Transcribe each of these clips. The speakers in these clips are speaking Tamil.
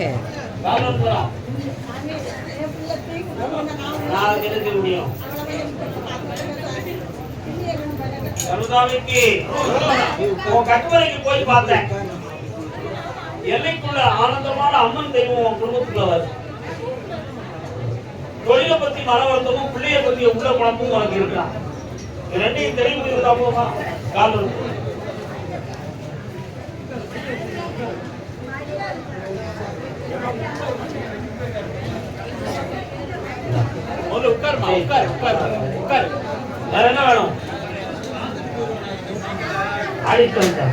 ஓகே. போய் பார்த்தேன். எல்லைக்குள்ள ஆனந்தமான அம்மன் தெய்வம் உன் குடும்பத்துக்குள்ள வருது தொழிலை பத்தி மன வருத்தமும் பிள்ளைய பத்தி உள்ள குழப்பமும் உனக்கு இருக்கலாம் ரெண்டையும் தெளிவு இருந்தா போதும்? கால் இருக்கு. முதல்ல உட்காருமா உட்காரு உட்காரு உட்காரு. வேற என்ன வேணும்? அடித்து வந்தா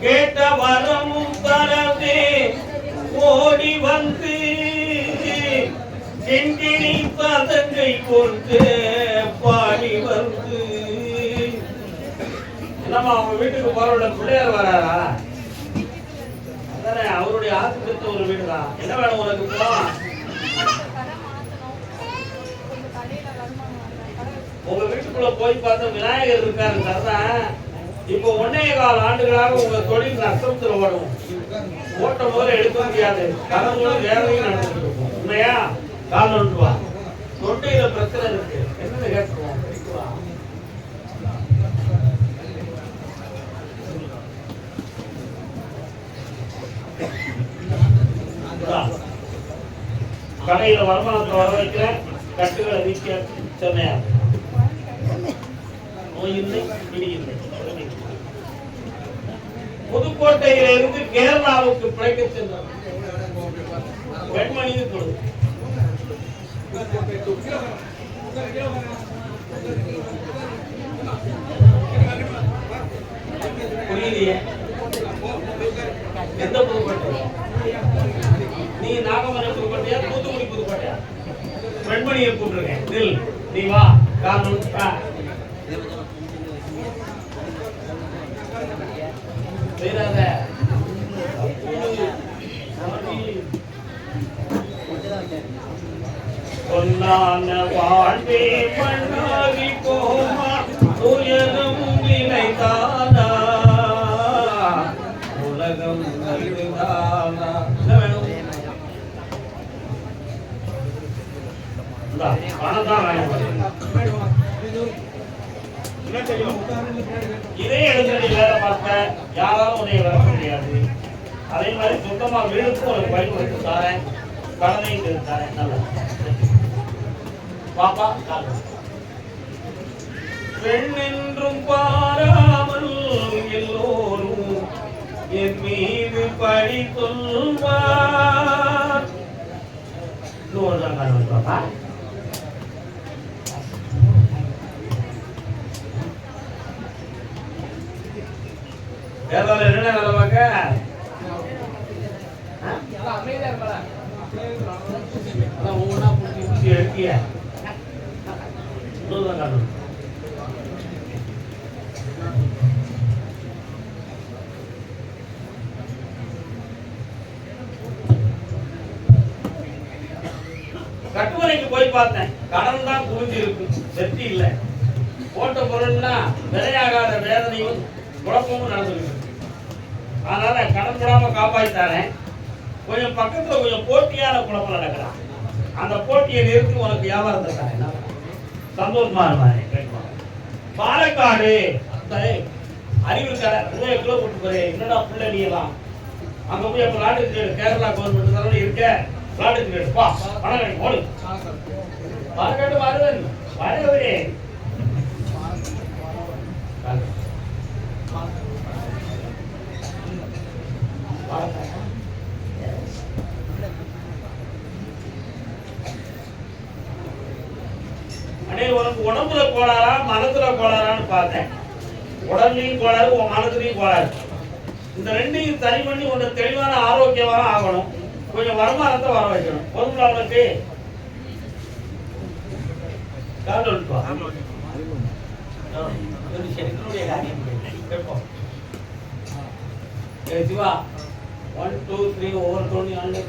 கேட்ட வரமும் தரவே ஓடி வந்து செந்தினி பதங்கை கொண்டு பாடி வந்து. என்னம்மா அவங்க வீட்டுக்கு போறோட பிள்ளையார் வராரா? அதானே அவருடைய ஆசிரியத்த ஒரு வீடு தான் என்ன வேணும் உனக்கு இப்போ? உங்க வீட்டுக்குள்ள போய் பார்த்தா விநாயகர் இருக்காரு தர்றேன் இப்போ ஒன்னே கால் ஆண்டுகளாக உங்க தொழில் நஷ்டத்துல ஓடும். ஓட்டம் போது எடுக்க முடியாது. கடவுளும் வேலையும் நடந்துட்டு இருக்கும். உண்மையா? கால் ஒன்று தொண்டையில பிரச்சனை இருக்கு. என்னன்னு கேட்குவோம் வா. கடையில வருமானத்தை வர வைக்கிற கட்டுகளை நீக்க சென்னையா நோய் இல்லை பிடி இல்லை. புதுக்கோட்டையில இருந்து கேரளாவுக்கு பிழைக்க சென்றார் பெண்மணியும் கொடுக்கும் புரியலையே. எந்த புதுக்கோட்டை நீ நாகமரம் புதுக்கோட்டையா தூத்துக்குடி புதுக்கோட்டையா? பெண்மணியை கூப்பிட்டுருக்கேன். நில் நீ வா. காரணம் வா செய்யாத பொன்னான வாழ்வே மண்ணாகி போமா உயரும் நினைத்தானா உலகம் இதுதானா இதே வேலை யாராலும் வர முடியாது. அதே மாதிரி சுத்தமா வீடுக்கும் ஒரு தரேன். கடனையும் தரேன். நல்லா பாப்பா. கால். பெண் என்றும் பாராமல் எல்லோரும் என் மீது பழி சொல்வார் இன்னொரு தான் கால் பாப்பா. வேலை பார்க்க? எடுத்திய இன்னொருதான் காரணம். கட்டுமனைக்கு போய் பார்த்தேன். கடன் தான் குவிஞ்சு இருக்கும் வெற்றி இல்லை. போட்ட பொருள்னா விலையாகாத வேதனையும் குழப்பமும் நடந்துருக்கு. அதனால கடன் போடாம காப்பாற்றித்தாரேன் கொஞ்சம் பக்கத்துல கொஞ்சம் போட்டியான குழப்பம் நடக்கிறான் அந்த போட்டியை நிறுத்தி உனக்கு வியாபாரத்தை தரேன். சந்தோஷமா இருப்பாரு பாலக்காடு அந்த அறிவு கடை கிலோ போட்டு போறேன் என்னடா புள்ள நீலாம் அங்க போய் அப்ப நாட்டுக்கு கேடு கேரளா கவர்மெண்ட் தானே இருக்க. நாட்டுக்கு கேடு பா பணம் கிடைக்கும் ஓடு. பாலக்காடு வருவன் வரவரே. பாலக்காடு உனக்கு உடம்புல கோளாறா மனத்துல கோளாறான்னு பார்த்தேன். உடம்புலையும் கோளாறு உன் மனத்துலையும் கோளாறு. இந்த ரெண்டையும் சரி பண்ணி உன்னை தெளிவான ஆரோக்கியமாக ஆகணும். கொஞ்சம் வருமானத்தை வர வைக்கணும். பொருள் அவனுக்கு காரியம் கேட்போம். சிவா. ஒன் டூ த்ரீ ஒவ்வொரு தோணி ஆண்டு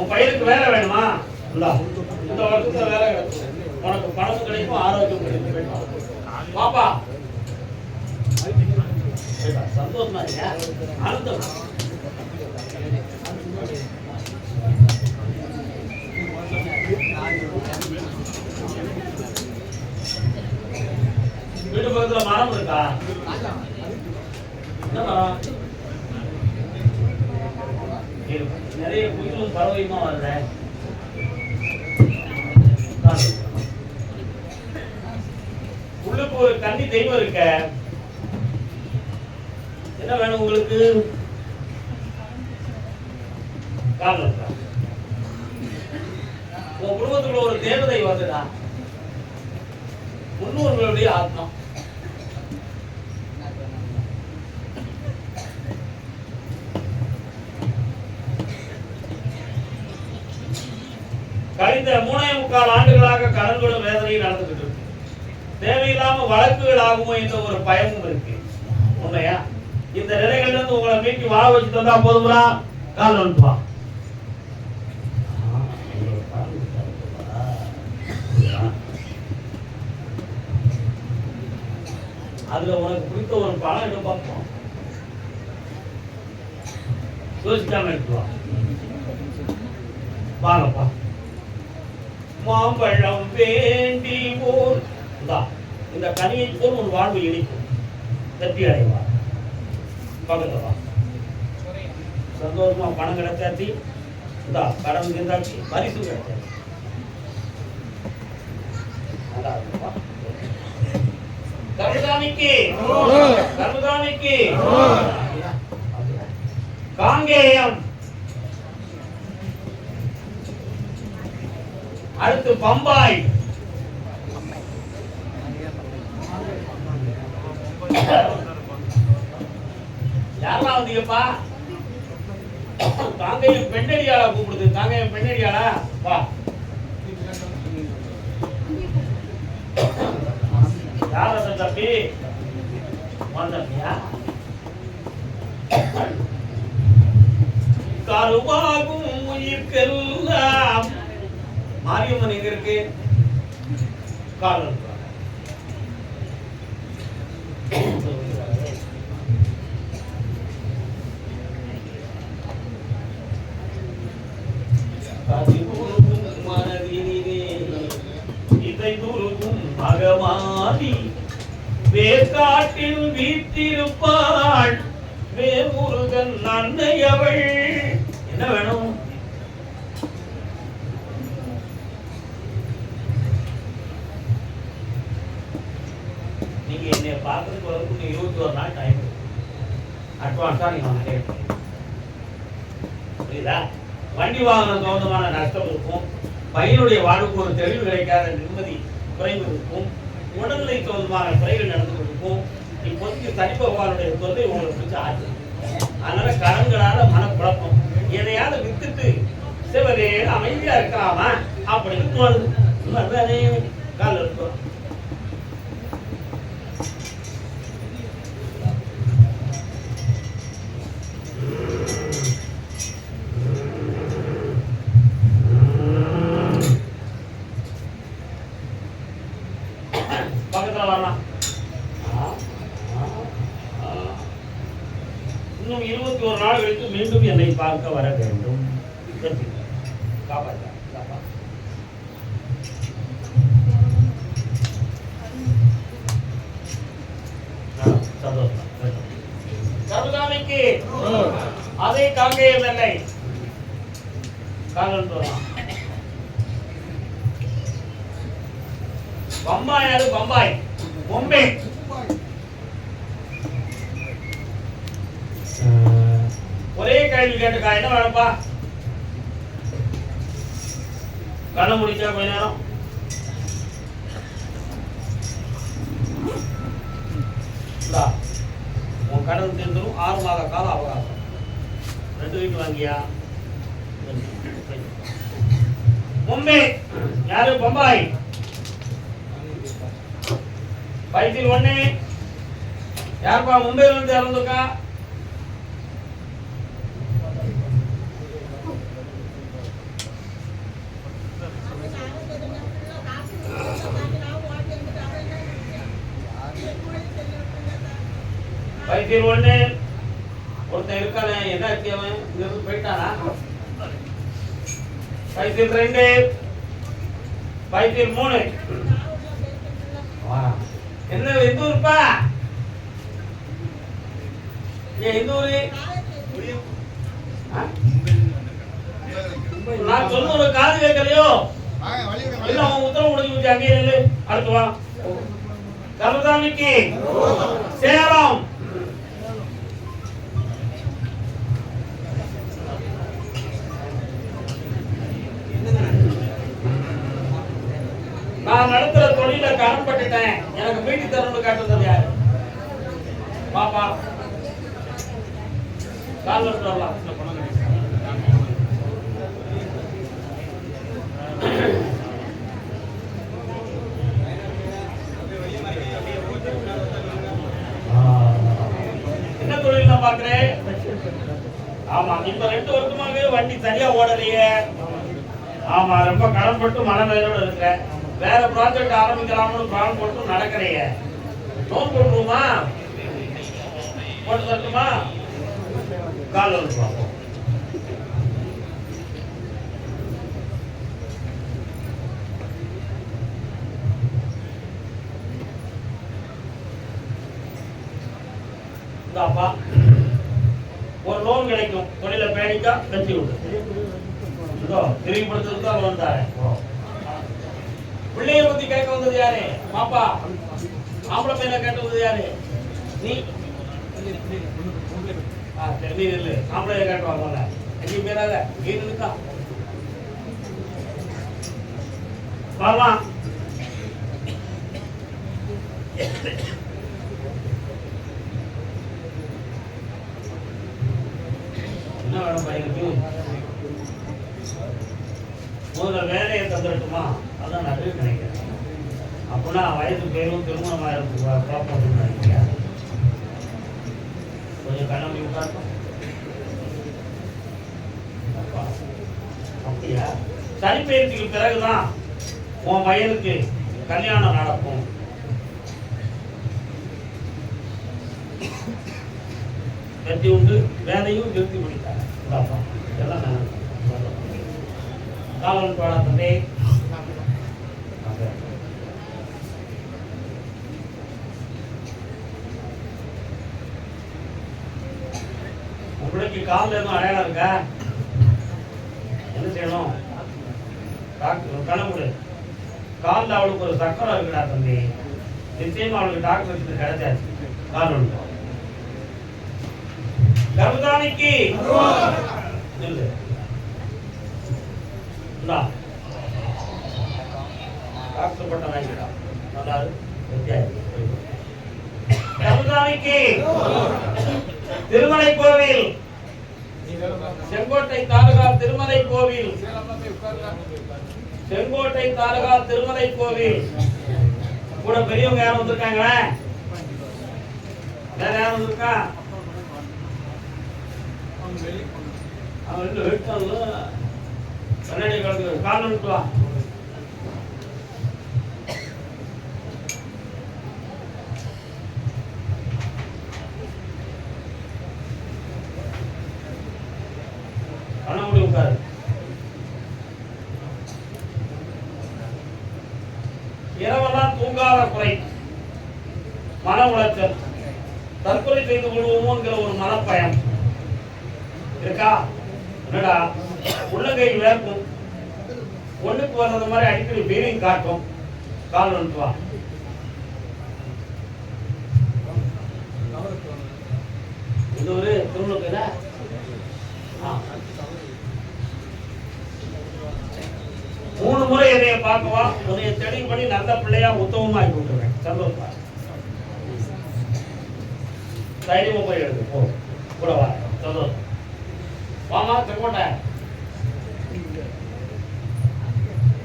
உன் பையனுக்கு வேலை வேணுமா? இந்தா இந்த வருஷத்துல வேலை கிடைக்கும் உனக்கு பணம் கிடைக்கும் ஆரோக்கியம் கிடைக்கும். பாப்பா. சந்தோஷமா இருக்கியா? ஆனந்தம் வீட்டு பக்கத்துல மரம் இருக்கா என்ன மரம் இருக்கு. நிறைய வரல? பறவையுமா உள்ளுக்கு ஒரு தண்ணி தெய்வம் இருக்க. என்ன வேணும் உங்களுக்கு? காரணம் உன் குடும்பத்துக்குள்ள ஒரு தேவதை வந்துடா முன்னோர்களுடைய ஆத்மா. கழிந்த மூணே முக்கால் ஆண்டுகளாக கடன்களும் வேதனையும் நடந்துகிட்டு இருக்கு. தேவையில்லாம வழக்குகள் ஆகுமோ என்ற ஒரு பயமும் இருக்கு. உண்மையா? இந்த நிலைகள்ல இருந்து உங்களை மீட்டி வாழ வச்சு தந்தா போதுமா கால் வந்து அதுல உனக்கு பிடித்த ஒரு பணம் எடுத்து பார்ப்போம். யோசிக்காம எடுத்துவா வாங்கப்பா. மாம்பழம் வேண்டி ஓர் இந்தா, கனியை போல் உன் வாழ்வு இனிக்கும். வெற்றி அடைவார் பக்கத்துல வா. சந்தோஷமா பணம் கிடைச்சாச்சு. இந்தா கடன் இருந்தாச்சு பரிசு கிடைச்சாச்சு. கருதாமிக்கு கருதாமிக்கு காங்கேயம். அடுத்து பம்பாய். யாரெல்லாம் வந்தீங்கப்பா தாங்கையும் பெண்ணடியாளா கூப்பிடுது. தாங்கையும் பெண்ணடியாளா? வா. யார் தம்பி? வந்தியா கருவாகும் உயிர்க்கெல்லாம் மாரியம்மன் எங்க இருக்கு? காரணம் மகமாதி வேர்காட்டில் வீட்டிருப்பாள் வேமுருகன் நன்னை அவள் அட்வான்ஸா புரியுதா? வண்டி வாகனம் சம்பந்தமான நஷ்டம் இருக்கும். பையனுடைய வாழ்வுக்கு ஒரு தெளிவு கிடைக்காத நிம்மதி குறைவு இருக்கும். உடல்நிலை சம்பந்தமான குறைகள் நடந்து கொண்டிருக்கும். இப்போதைக்கு சனி பகவானுடைய தொல்லை உங்களை குறித்து ஆச்சு அதனால கடன்களால மனக்குழப்பம். எதையாவது வித்துட்டு சிவரே அமைதியா இருக்கலாமா அப்படின்னு தோணுது. அதுதானே கால இருக்கும் பார்க்க வர வேண்டும். காப்பாற்ற காப்பாத்தா, காப்பா. காங்கேயம் காங்கல் பம்பாய் அது பம்பாய். பொம்பே ஒரே கேள்வி கேட்டுக்கா. என்ன வேணும்ப்பா கண்ண முடிச்சா கொஞ்ச நேரம். உன் கடன் தெரிஞ்சிடும் ஆறு மாத கால அவகாசம். ரெண்டு வீட்டு வாங்கியா? மும்பை யாரு? பம்பாய் வயிற்றில் ஒண்ணு. யாருப்பா? மும்பையில இருந்து இறந்துக்கா பைத்தியம் ஒண்ணு ஒருத்தன் இருக்கானே என்ன அவன்? இங்க இருந்து போயிட்டானா? பைத்தியம் ரெண்டு பைத்தியம் மூணு. என்ன எந்த ஊருப்பா? ஏன் ஆ? நான் சொன்ன ஒரு காது கேட்கலையோ? இல்ல அவன் உத்தரவு முடிஞ்சு வச்சு அங்கேயே அடுத்து வா. கருதாமிக்கு. சேலம். நான் நடத்துற தொழில கடன்பட்டுட்டேன் எனக்கு மீட்டு தரணும்னு கேட்டது யாரு? பாப்பா. என்ன தொழில் நான் பாக்குறேன் ஆமா இப்ப ரெண்டு வருஷமாவே வண்டி சரியா ஓடலையே. ஆமா ரொம்ப கடன்பட்டு மனநிலையோட இருக்கிறேன் வேற ப்ராஜெக்ட் ஆரம்பிக்கலாம்னு பிளான் போட்டு நடக்கிறைய லோன் போட்டுருமா போட்டு தட்டுமா கால் பார்ப்போம். இந்தாப்பா ஒரு லோன் கிடைக்கும். தொழில பேணிக்கா வெற்றி விடு. இதோ தெரியப்படுத்துறதுக்கு தான் லோன் தாரேன். பிள்ளைய பத்தி கேட்க வந்தது யாரு? பாப்பா. ஆம்பளை பையனை கேட்க வந்தது யாரு? நீ. நீ ஆம்பளைய கேட்டுவாங்க எங்கேயும் பேராத நீ என்ன வேணும் பையனுக்கு? முதல்ல வேலையை தந்துடட்டுமா? அதான் நிறைய நினைக்கிறேன். அப்படின்னா வயது பேரும் திருமணம் ஆயிரத்துக்கு பார்ப்போம்னு நினைக்கிறேன் கொஞ்சம் கண்ணாடி உட்காரட்டும் அப்படியா? சனிப்பெயர்ச்சிக்கு பிறகுதான் உன் பையனுக்கு கல்யாணம் நடக்கும். வெற்றி உண்டு வேலையும் நிறுத்தி முடித்தாங்க. இந்தாப்பா, இதெல்லாம் நான் காவல் பாடா தந்தை உங்களுக்கு காலில் எதுவும் அடையாளம் இருக்கா? என்ன செய்யணும்? டாக்டர் கணமுடு காலில் அவளுக்கு ஒரு சக்கரம் இருக்குடா தம்பி. நிச்சயமா அவளுக்கு டாக்டர் வச்சு கிடைச்சாச்சு. கால் ஒன்று கர்மதானிக்கு நில்லு இந்தா டாக்டர் நல்லா இருக்கு. திருமலை கோவில் செங்கோட்டை தாலுகா திருமலை கோவில் செங்கோட்டை தாலுகா திருமலை கோவில் கூட பெரியவங்க யாரும் வந்திருக்காங்களே? வேற யாரும் வந்திருக்கா? அவன் ரெண்டு வெட்டான்ல கண்ணாடி கலந்து கால் நிமிட்டு வா. உட்காரு. இரவெல்லாம் தூங்காத குறை. மன உளைச்சல். தற்கொலை செய்து கொள்வோமோங்கிற ஒரு மனப்பயம். இருக்கா? என்னடா? உள்ளங்கை விளக்கும். ஒண்ணுக்கு வர்றது மாதிரி அடிக்கடி பீரிங் காட்டும். கால் வந்துட்டு இது ஒரு திருநூறுக்குதா மூணு முறை என்னைய பார்க்கவா? உன்னைய தெளிவு பண்ணி நல்ல பிள்ளையா உத்தமமா ஆக்கி விட்டுருவேன் சந்தோஷமா தைரியமா போய் எடுத்து போ. கூட வா. சந்தோஷம். வாமா திருக்கோட்டை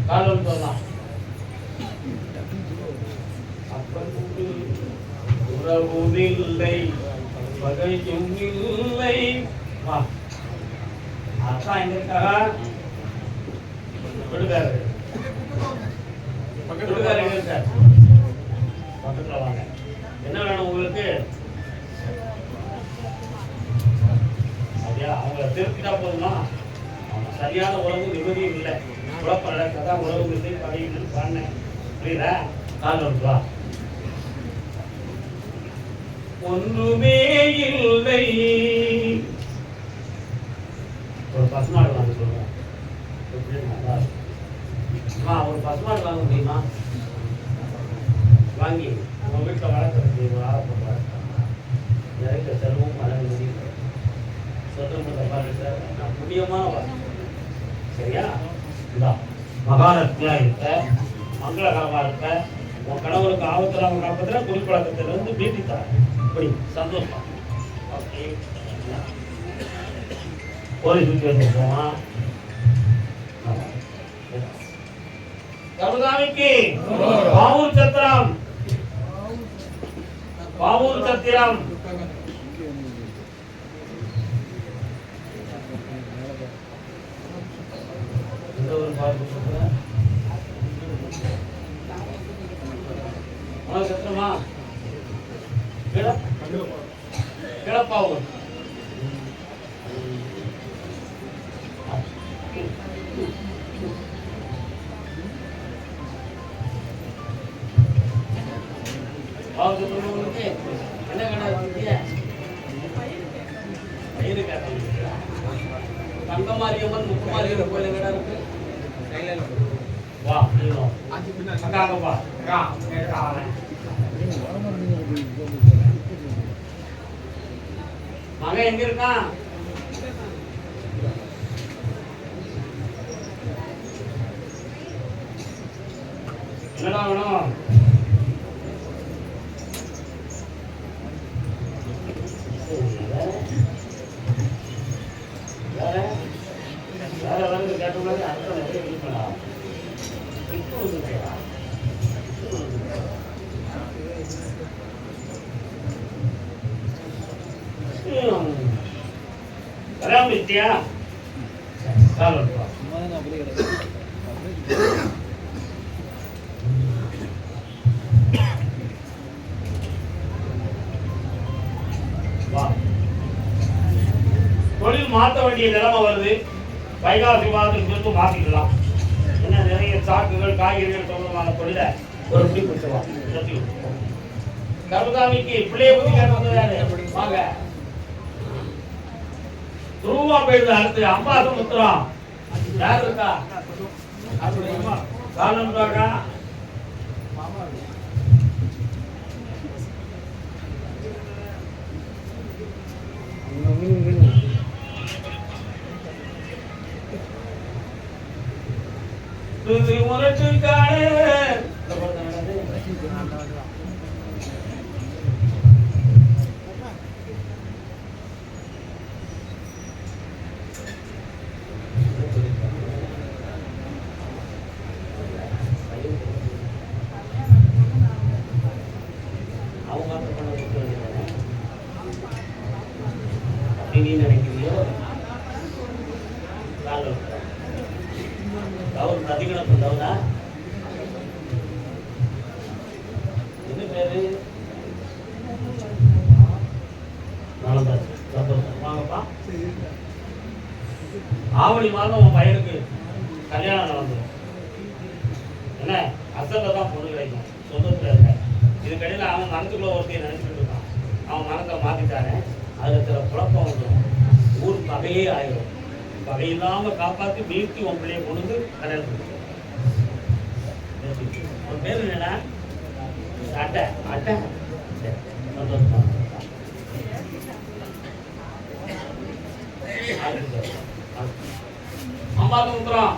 காலம் சொல்லலாம் உறவும் இல்லை பகையும் இல்லை. அதான் எங்க இருக்காரா விடுகாரு விடுகாரு எங்க இருக்கார்? பக்கத்துல வாங்க. என்ன வேணும் உங்களுக்கு? சரியா அவங்கள திருத்திட்டா போதுமா? அவங்க சரியான உறவு நிம்மதியும் இல்லை. குழப்பம் நடக்கதான் உறவு இல்லை படையின்னு பாடினேன் புரியுதா? கால் வருவா ஒன்றுமே இல்லை. ஒரு பசுமாடு வாங்க சொல்லுவோம் ஒரு பசுமாடு வாங்க முடியுமா? வாங்கி. நம்ம வீட்டில் வளர்க்குறது ஒரு ஆரம்பம் வளர்க்கலாம் நிறைய செலவும் வளர முடியும் சொல்றது தப்பாரு சார். நான் புண்ணியமான வாழ்க்கை. சரியா? இந்தா மகாலட்சுமியா இருக்க மங்களகரமா இருக்க உன் கணவருக்கு ஆபத்தில்லாம காப்பத்துல குடிப்பழக்கத்துல இருந்து பீட்டித்தார் இப்படி சந்தோஷம். ஓகே போலீஸ் வீட்டு போவான் கருதாமிக்கு பாவூர் சத்திரம். பாவூர் சத்திரம். எந்த ஒரு பாவூர் சத்திரம்? என்ன கடை வச்சிருக்கீங்க பயிறு தங்கமாரியம்மன் முக்குமாரியம்மன் கோயில் கடை இருக்கு. வா நீங்களும் அக்கா கேட்டா மகன் எங்க இருக்கான் என்னடா வேணும் வேற வேற வந்து கேட்ட மாதிரி அர்த்தம் நிறைய இருக்கா இப்போ வந்துருக்கா கல்யாணம் பண்ணிட்டியா தொழில் மாற்ற வேண்டிய நிலைமை வருது. வைகாசி மாதத்துக்கு திரும்ப மாற்றிக்கலாம் என்ன நிறைய சாக்குகள் காய்கறிகள் சம்பந்தமான தொழிலை ஒரு முடிவு கொடுத்துருவாங்க கருதாமிக்கு பிள்ளைய பற்றி கேட்டு யாரு? வாங்க. துருவா போயிடுது அடுத்து அம்பாச முத்திரம் யார் இருக்கா? காலம் இருக்கா துதி முரட்டு காடு அவங்க அப்படி பண்ண விட்டு வேண்டியதானே? அப்படி நீ நினைக்கிறியோ கால் தவறு கவுர் நதிகணப்பு தவறா என்ன பேரு? ஆவணி மாதம் உன் பையனுக்கு கல்யாணம் நடந்துடும் என்ன அசல்ல தான் பொண்ணு கிடைக்கும் சொந்தத்துல இருக்க இதுக்கடையில் அவன் மனசுக்குள்ள ஒருத்தையை நினைச்சிட்டு இருக்கான் அவன் மனத்தை மாத்திட்டானே அதுல சில குழப்பம் வந்துடும் ஊர் ஆயிரும். வகை இல்லாமல் இல்லாம காப்பாத்தி மீட்டி உன் பிள்ளைய கொண்டு கடல் உன் பேர் என்னடா? அட்டை. அட்டை? சந்தோஷமா அம்மா தூங்குறோம்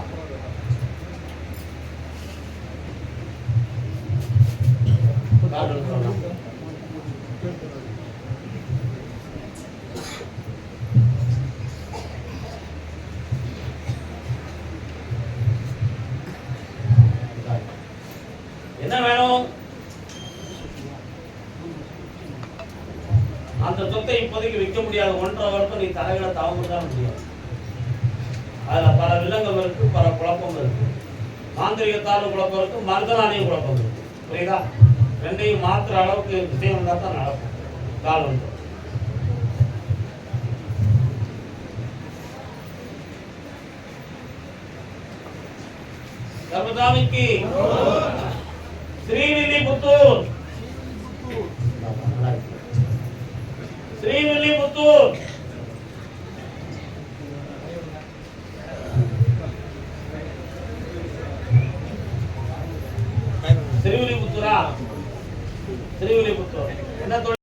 அழகில் தாம தான் முடியாது. அதில் பல வில்லங்கள் இருக்கு பல குழப்பம் இருக்குது மாந்திரிகத்தாலும் குழப்பம் இருக்குது மருதனாலையும் குழப்பம் இருக்கு. புரியுதா? ரெண்டையும் மாத்திர அளவுக்கு விஷயம் வந்தால் தான் நடக்கும். காலம் சர்வதாமிக்கு ஸ்ரீவில்லிபுத்தூர் ஸ்ரீவில்லிபுத்தூர் ஸ்ரீவில்லிபுத்தூரா என்ன